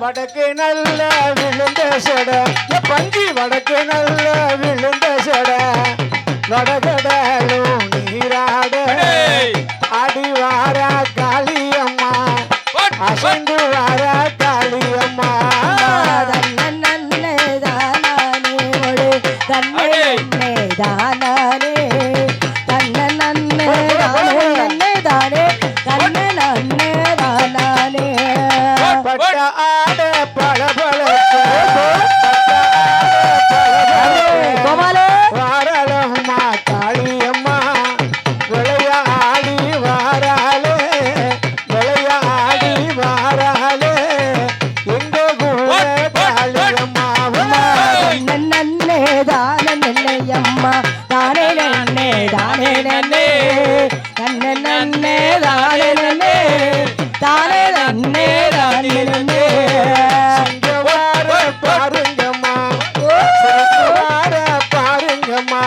வடக்கு நல்ல விழுந்த சட Achei அம்மா. தானே நன்னே தானே நன்னே. நன்னே நன்னே தானே நன்னே. தானே நன்னே தானே நன்னே. பாருங்கம்மா. பாருங்கம்மா.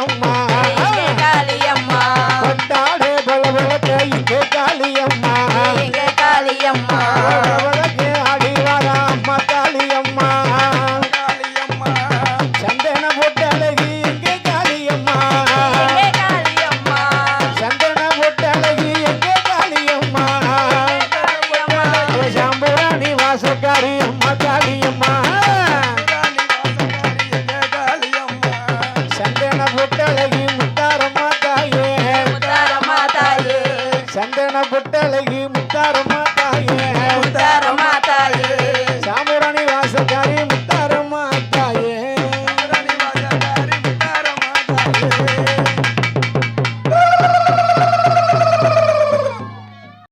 அம்மா